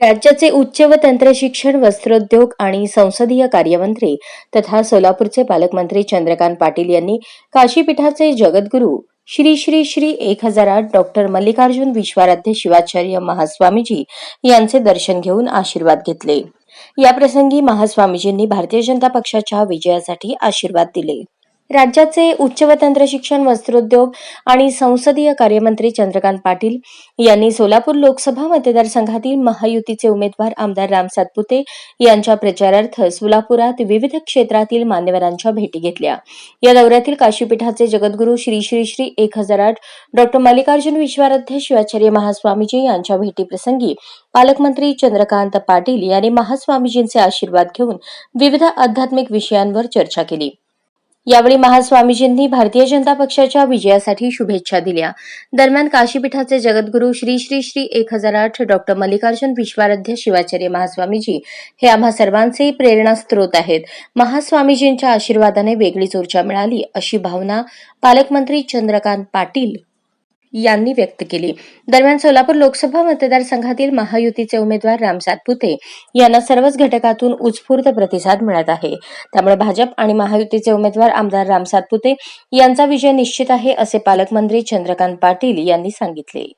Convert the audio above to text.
राज्याचे उच्च व तंत्र शिक्षण वस्त्रोद्योग आणि संसदीय कार्यमंत्री तथा सोलापूरचे पालकमंत्री चंद्रकांत पाटील यांनी काशीपीठाचे जगद्गुरू श्री श्री श्री एक हजार आठ डॉक्टर मल्लिकार्जुन विश्वाराध्य शिवाचार्य महास्वामीजी यांचे दर्शन घेऊन आशीर्वाद घेतले. याप्रसंगी महास्वामीजींनी भारतीय जनता पक्षाच्या विजयासाठी आशीर्वाद दिले. राज्याचे उच्च व तंत्र शिक्षण वस्त्रोद्योग आणि संसदीय कार्यमंत्री चंद्रकांत पाटील यांनी सोलापूर लोकसभा मतदारसंघातील महायुतीचे उमेदवार आमदार राम सातपुते यांच्या प्रचारार्थ सोलापुरात विविध क्षेत्रातील मान्यवरांच्या भेटी घेतल्या. या दौऱ्यातील काशीपीठाचे जगद्गुरू श्री श्री श्री एक हजार आठ डॉक्टर मल्लिकार्जुन विश्वाराध्य शिवाचार्य महास्वामीजी यांच्या भेटीप्रसंगी पालकमंत्री चंद्रकांत पाटील यांनी महास्वामीजींचे आशीर्वाद घेऊन विविध आध्यात्मिक विषयांवर चर्चा केली. यावेळी महास्वामीजींनी भारतीय जनता पक्षाच्या विजयासाठी शुभेच्छा दिल्या. दरम्यान काशीपीठाचे जगद्गुरू श्री श्री श्री एक हजार आठ डॉक्टर मल्लिकार्जुन विश्वाराध्य शिवाचार्य महास्वामीजी हे आम्हा सर्वांचे प्रेरणास्त्रोत आहेत. महास्वामीजींच्या आशीर्वादाने वेगळीच ऊर्जा मिळाली अशी भावना पालकमंत्री चंद्रकांत पाटील यांनी व्यक्त केली. दरम्यान सोलापूर लोकसभा मतदारसंघातील महायुतीचे उमेदवार राम सातपुते यांना सर्वच घटकातून उत्स्फूर्त प्रतिसाद मिळत आहे. त्यामुळे भाजप आणि महायुतीचे उमेदवार आमदार राम सातपुते यांचा विजय निश्चित आहे असे पालकमंत्री चंद्रकांत पाटील यांनी सांगितले.